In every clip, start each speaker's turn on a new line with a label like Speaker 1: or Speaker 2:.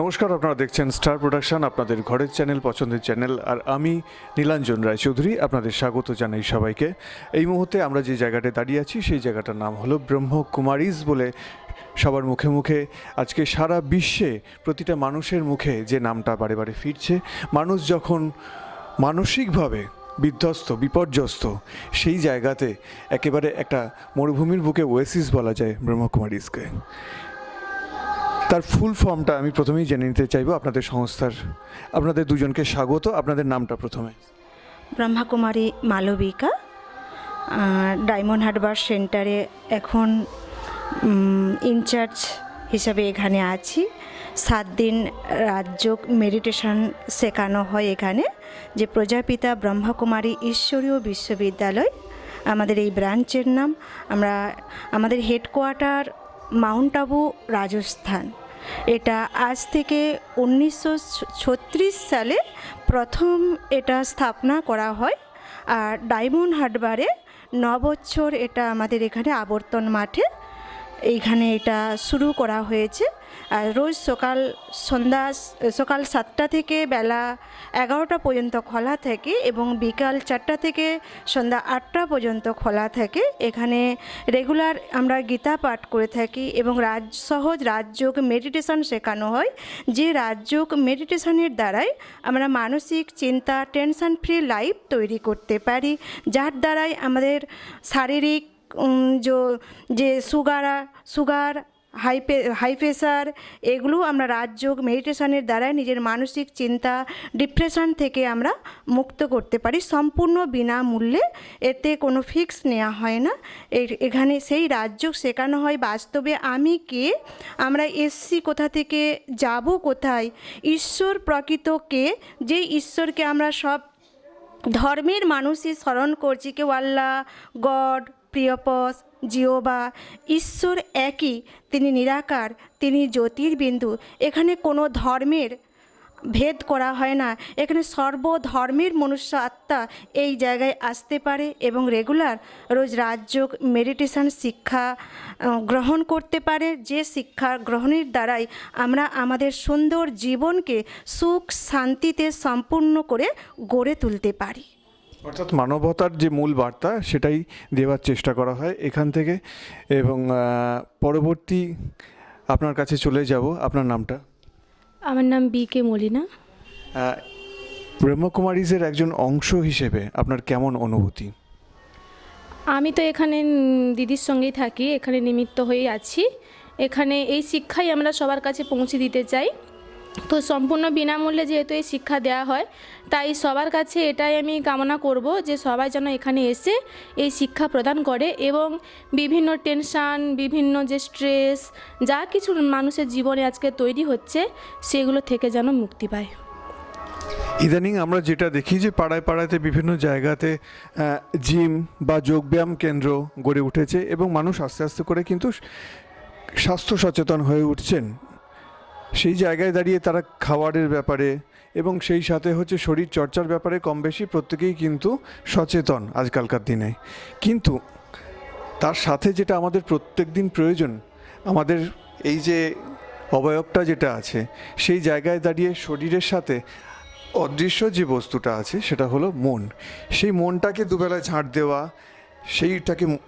Speaker 1: নমস্কার, আপনারা দেখছেন স্টার প্রোডাকশন আপনাদের ঘরের চ্যানেল পছন্দের চ্যানেল আর আমি নীলাঞ্জন রায়চৌধুরী আপনাদের স্বাগত জানাই সবাইকে। এই মুহূর্তে আমরা যে জায়গাটায় দাঁড়িয়ে আছি, সেই জায়গাটার নাম হলো ব্রহ্মকুমারীজ বলে সবার মুখে মুখে আজকে সারা বিশ্বে প্রতিটা মানুষের মুখে যে নামটা বারে বারে ফিরছে, মানুষ যখন মানসিকভাবে বিধ্বস্ত, বিপর্যস্ত, সেই জায়গাতে একেবারে একটা মরুভূমির বুকে ওয়েসিস বলা যায় ব্রহ্মকুমারীজকে তার ফুল ফর্মটা আমি প্রথমেই জেনে নিতে চাইব আপনাদের সংস্থার, আপনাদের দুজনকে স্বাগত, আপনাদের নামটা প্রথমে।
Speaker 2: ব্রহ্মাকুমারী মালবিকা ডায়মন্ড হারবার সেন্টারে এখন ইনচার্জ হিসাবে এখানে আছি। সাত দিন রাজ্য মেডিটেশন শেখানো হয় এখানে, যে প্রজাপিতা ব্রহ্মকুমারী ঈশ্বরীয় বিশ্ববিদ্যালয়, আমাদের এই ব্রাঞ্চের নাম। আমরা, আমাদের হেডকোয়ার্টার মাউন্ট আবু রাজস্থান। এটা আজ থেকে উনিশশো ছত্রিশ সালে প্রথম এটা স্থাপনা করা হয় আর ডায়মন্ড হারবারে ন বছর এটা আমাদের এখানে আবর্তন মাঠে এইখানে এটা শুরু করা হয়েছে। আর রোজ সকাল সন্ধ্যা, সকাল সাতটা থেকে বেলা এগারোটা পর্যন্ত খোলা থাকে এবং বিকাল চারটা থেকে সন্ধ্যা আটটা পর্যন্ত খোলা থাকে। এখানে রেগুলার আমরা গীতা পাঠ করে থাকি এবং রাজ, সহজ রাজযোগ মেডিটেশন শেখানো হয়। যে রাজযোগ মেডিটেশনের দ্বারাই আমরা মানসিক চিন্তা, টেনশন ফ্রি লাইফ তৈরি করতে পারি। যার দ্বারাই আমাদের শারীরিক যো- যে sugar sugar, high high pressure এগুলো আমরা রাজযোগ মেডিটেশনের দ্বারা নিজের মানসিক চিন্তা, ডিপ্রেশন থেকে আমরা মুক্ত করতে পারি। সম্পূর্ণ বিনামূল্যে এতে কোনো ফিক্স নেওয়া হয় না। এখানে সেই রাজযোগ শেখানো হয়। বাস্তবে আমি কে? আমরা এসছি কোথা থেকে? যাব কোথায়? ঈশ্বর প্রকৃত কে? যে ঈশ্বরকে আমরা সব ধর্মের মানুষই স্মরণ করছি, কেউ আল্লাহ, গড প্রিয়পস জিওবা ঈশ্বর একই, তিনি নিরাকার, তিনি জ্যোতির্বিন্দু। এখানে কোনো ধর্মের ভেদ করা হয় না। এখানে সর্বধর্মের মনুষ্য আত্মা এই জায়গায় আসতে পারে এবং রেগুলার রোজ রাজযোগ মেডিটেশন শিক্ষা গ্রহণ করতে পারে। যে শিক্ষা গ্রহণের দ্বারাই আমরা আমাদের সুন্দর জীবনকে সুখ শান্তিতে সম্পূর্ণ করে গড়ে তুলতে পারি।
Speaker 1: অর্থাৎ মানবতার যে মূল বার্তা সেটাই দেওয়ার চেষ্টা করা হয় এখান থেকে। এবং পরবর্তী আপনার কাছে চলে যাব। আপনার নামটা?
Speaker 3: আমার নাম বি কে মলিনা।
Speaker 1: ব্রহ্মকুমারীজের একজন অংশ হিসেবে আপনার কেমন অনুভূতি?
Speaker 3: আমি তো এখানে দিদির সঙ্গেই থাকি এখানে নিমিত্ত হয়েই আছি। এখানে এই শিক্ষাই আমরা সবার কাছে পৌঁছে দিতে চাই। তো সম্পূর্ণ বিনামূল্যে যেহেতু এই শিক্ষা দেওয়া হয়, তাই সবার কাছে এটাই আমি কামনা করব যে সবাই যেন এখানে এসে এই শিক্ষা প্রদান করে এবং বিভিন্ন টেনশান, বিভিন্ন যে স্ট্রেস, যা কিছু মানুষের জীবনে আজকে তৈরি হচ্ছে, সেগুলো থেকে যেন মুক্তি পায়।
Speaker 1: ইদানিং আমরা যেটা দেখি যে পাড়ায় পাড়াতে বিভিন্ন জায়গাতে জিম বা যোগব্যায়াম কেন্দ্র গড়ে উঠেছে এবং মানুষ আস্তে আস্তে করে কিন্তু স্বাস্থ্য সচেতন হয়ে উঠছেন। সেই জায়গায় দাঁড়িয়ে তারা খাবারের ব্যাপারে এবং সেই সাথে হচ্ছে শরীর চর্চার ব্যাপারে কম বেশি প্রত্যেকেই কিন্তু সচেতন আজকালকার দিনে। কিন্তু তার সাথে যেটা আমাদের প্রত্যেক দিন প্রয়োজন, আমাদের এই যে অবয়বটা যেটা আছে, সেই জায়গায় দাঁড়িয়ে শরীরের সাথে অদৃশ্য যে বস্তুটা আছে সেটা হলো মন। সেই মনটাকে দুবেলা ঝাঁট দেওয়া, সেইটাকে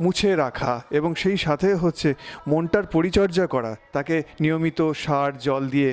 Speaker 1: মুছে রাখা এবং সেই সাথে হচ্ছে মনটার পরিচর্যা করা তাকে নিয়মিত সার জল দিয়ে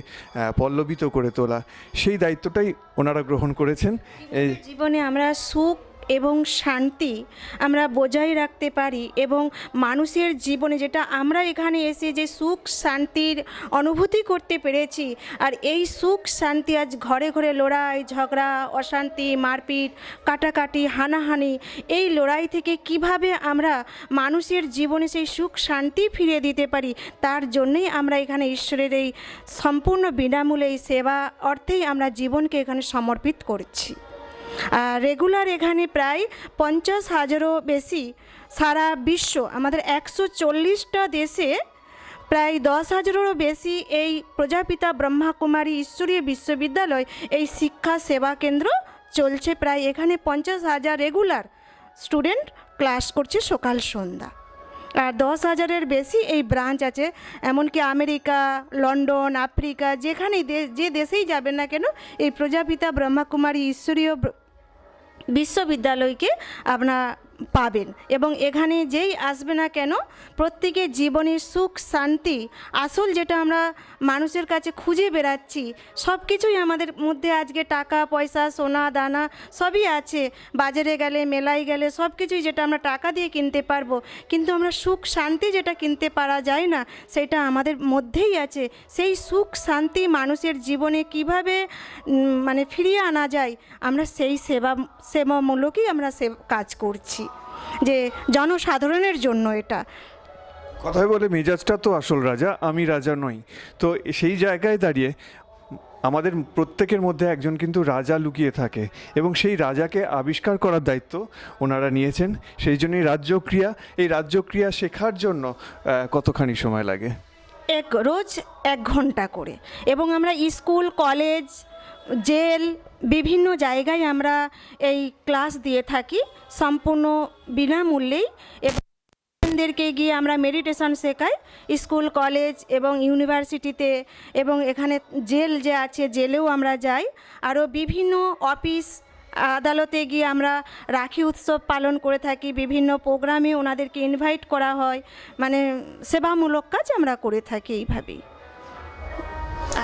Speaker 1: পল্লবিত করে তোলা। সেই দায়িত্বটাই ওনারা গ্রহণ করেছেন। এই
Speaker 2: জীবনে আমরা সুখ এবং শান্তি আমরা বজায় রাখতে পারি এবং মানুষের জীবনে যেটা আমরা এখানে এসে যে সুখ শান্তির অনুভূতি করতে পেরেছি আর এই সুখ শান্তি আজ ঘরে ঘরে লড়াই, ঝগড়া, অশান্তি, মারপিট, কাটাকাটি, হানাহানি, এই লড়াই থেকে কীভাবে আমরা মানুষের জীবনে সেই সুখ শান্তি ফিরিয়ে দিতে পারি, তার জন্যই আমরা এখানে ঈশ্বরের এই সম্পূর্ণ বিনামূল্যে এই সেবা অর্থেই আমরা জীবনকে এখানে সমর্পিত করছি। রেগুলার এখানে প্রায় পঞ্চাশ হাজারও বেশি সারা বিশ্ব, আমাদের একশো চল্লিশটা দেশে প্রায় দশ হাজারেরও বেশি এই প্রজাপিতা ব্রহ্মাকুমারী ঈশ্বরীয় বিশ্ববিদ্যালয় এই শিক্ষা সেবা কেন্দ্র চলছে। প্রায় এখানে পঞ্চাশ হাজার রেগুলার স্টুডেন্ট ক্লাস করছে সকাল সন্ধ্যা। আর দশ হাজারের বেশি এই ব্রাঞ্চ আছে, এমনকি আমেরিকা, লন্ডন, আফ্রিকা, যেখানেই যে দেশেই যাবেন না কেন, এই প্রজাপিতা ব্রহ্মাকুমারী ঈশ্বরীয় ব্র- বিশ্ববিদ্যালয়কে আপনার পাবেন। এবং এখানে যেই আসবে না কেন প্রত্যেকের জীবনের সুখ, শান্তি, আসল যেটা আমরা মানুষের কাছে খুঁজে বেড়াচ্ছি সব কিছুই আমাদের মধ্যে আজকে টাকা, পয়সা, সোনা, দানা সবই আছে। বাজারে গেলে, মেলায় গেলে সব কিছুই যেটা আমরা টাকা দিয়ে কিনতে পারব। কিন্তু আমরা সুখ, শান্তি যেটা কিনতে পারা যায় না, সেটা আমাদের মধ্যেই আছে। সেই সুখ, শান্তি মানুষের জীবনে কীভাবে মানে ফিরিয়ে আনা যায়, আমরা সেই সেবা, সেবামূলকই আমরা সে কাজ করছি। যে জনসাধারণের জন্য এটা।
Speaker 1: কথায় বলে মেজাজটা তো আসল রাজা আমি রাজা নই। তো সেই জায়গায় দাঁড়িয়ে আমাদের প্রত্যেকের মধ্যে একজন কিন্তু রাজা লুকিয়ে থাকে এবং সেই রাজাকে আবিষ্কার করার দায়িত্ব ওনারা নিয়েছেন। সেই জন্যই রাজ্যক্রিয়া এই রাজ্যক্রিয়া শেখার জন্য কতখানি সময় লাগে?
Speaker 2: এক রোজ এক ঘণ্টা করে। এবং আমরা স্কুল কলেজ জেল, বিভিন্ন জায়গায় আমরা এই ক্লাস দিয়ে থাকি সম্পূর্ণ বিনামূল্যেই এবং গিয়ে আমরা মেডিটেশন শেখাই স্কুল কলেজ এবং ইউনিভার্সিটিতে এবং এখানে জেল যে আছে জেলেও আমরা যাই। আরও বিভিন্ন অফিস আদালতে গিয়ে আমরা রাখি উৎসব পালন করে থাকি। বিভিন্ন প্রোগ্রামে ওনাদেরকে ইনভাইট করা হয়। মানে সেবামূলক কাজ আমরা করে থাকি এইভাবেই।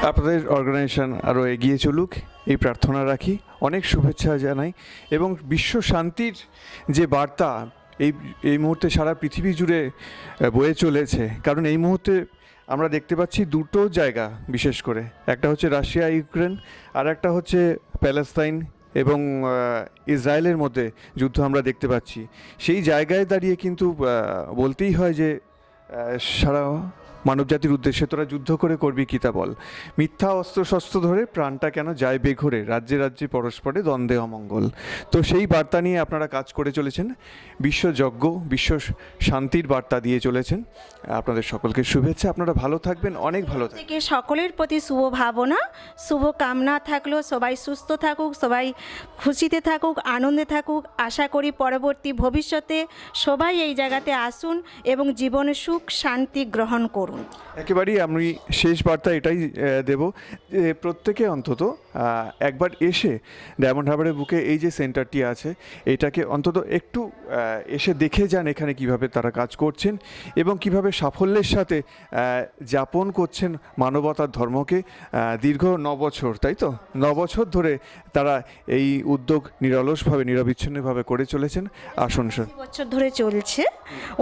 Speaker 1: আপনাদের অর্গানাইজেশন আরও এগিয়ে চলুক, এই প্রার্থনা রাখি। অনেক শুভেচ্ছা জানাই এবং বিশ্ব শান্তির যে বার্তা, এই এই মুহূর্তে সারা পৃথিবী জুড়ে বয়ে চলেছে। কারণ এই মুহূর্তে আমরা দেখতে পাচ্ছি দুটো জায়গা বিশেষ করে। একটা হচ্ছে রাশিয়া, ইউক্রেন, আর একটা হচ্ছে প্যালেস্তাইন এবং ইসরায়েলের মধ্যে যুদ্ধ আমরা দেখতে পাচ্ছি। সেই জায়গায় দাঁড়িয়ে কিন্তু বলতেই হয় যে সারা মানবজাতির উদ্দেশ্যে তোরা যুদ্ধ করে করবি কি তা বল। মিথ্যা অস্ত্র শস্ত্র ধরে প্রাণটা কেন যায় বেঘরে? রাজ্যে রাজ্যে, পরস্পরে দ্বন্দ্বে অমঙ্গল। তো সেই বার্তা নিয়ে আপনারা কাজ করে চলেছেন। বিশ্বযজ্ঞ, বিশ্ব শান্তির বার্তা দিয়ে চলেছেন। আপনাদের সকলকে শুভেচ্ছা। আপনারা ভালো থাকবেন। অনেক ভালো থাকবেন।
Speaker 2: সকলের প্রতি শুভ ভাবনা। শুভ কামনা থাকল। সবাই সুস্থ থাকুক, সবাই খুশিতে থাকুক, আনন্দে থাকুক। আশা করি পরবর্তী ভবিষ্যতে সবাই এই জায়গাতে আসুন এবং জীবনে সুখ, শান্তি গ্রহণ করুন।
Speaker 1: একেবারেই আমি শেষ বার্তা এটাই দেব প্রত্যেকে অন্তত একবার এসে ডায়মন্ড হারবারের বুকে এই যে সেন্টারটি আছে, এটাকে অন্তত একটু এসে দেখে যান এখানে কীভাবে তারা কাজ করছেন এবং কীভাবে সাফল্যের সাথে যাপন করছেন মানবতার ধর্মকে দীর্ঘ ন বছর, তাই তো? ন বছর ধরে তারা এই উদ্যোগ নিরলসভাবে, নিরবিচ্ছিন্নভাবে করে চলেছেন। আসুন
Speaker 2: বছর ধরে চলছে।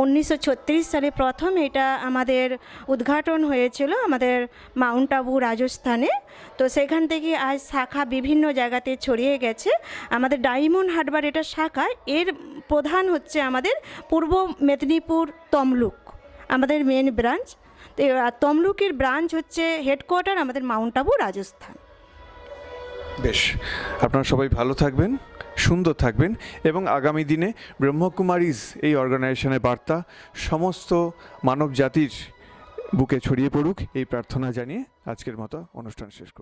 Speaker 2: উনিশশো ছত্রিশ সালে প্রথম এটা আমাদের উদ্ঘাটন হয়েছিল আমাদের মাউন্ট আবু রাজস্থানে। তো সেখান থেকে আজ শাখা বিভিন্ন জায়গাতে ছড়িয়ে গেছে। আমাদের ডায়মন্ড হারবার এটা শাখা, এর প্রধান হচ্ছে আমাদের পূর্ব মেদিনীপুর তমলুক, আমাদের মেন ব্রাঞ্চ তমলুকের ব্রাঞ্চ হচ্ছে হেডকোয়ার্টার আমাদের মাউন্ট আবু রাজস্থান।
Speaker 1: বেশ, আপনারা সবাই ভালো থাকবেন, সুন্দর থাকবেন এবং আগামী দিনে ব্রহ্মকুমারীজ এই অর্গানাইজেশনের বার্তা সমস্ত মানব জাতির বুকে ছড়িয়ে পড়ুক। এই প্রার্থনা জানিয়ে আজকের মতো অনুষ্ঠান শেষ করছি।